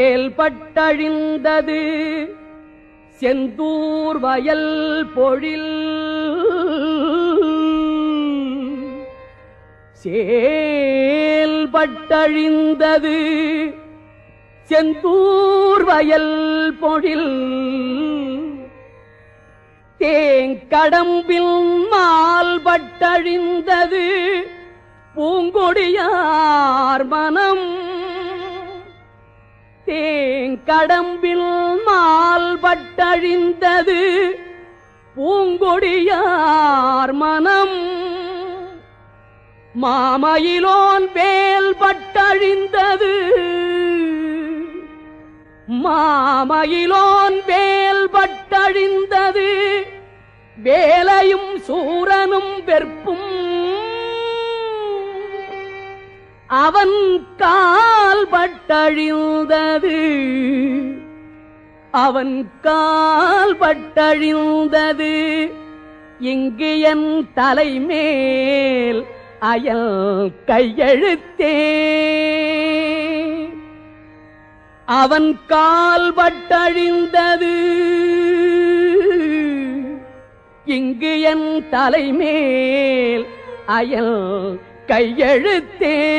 செயல்பட்டழிந்தது செந்தூர் வயல் பொழில். செயல்பட்டழிந்தது செந்தூர் வயல் பொழில். தேங்கடம்பில் மால்பட்டழிந்தது. பூங்கொடியார் மனம் தேங்கடம்பில் மால்பட்டழிந்தது பூங்கொடியார் மனம். மாமயிலோன் வேல் பட்டழிந்தது மாமயிலோன் வேல் பட்டழிந்தது வேலையும் சூரனும் வெற்பும். அவன் கால் பட்டழிந்தது அவன் கால் பட்டழிந்தது. இங்கு என் தலைமேல் அயல் கையெழுத்தே. அவன் கால் பட்டழிந்தது. இங்கு என் தலைமேல் அயல் கையெழுத்தே.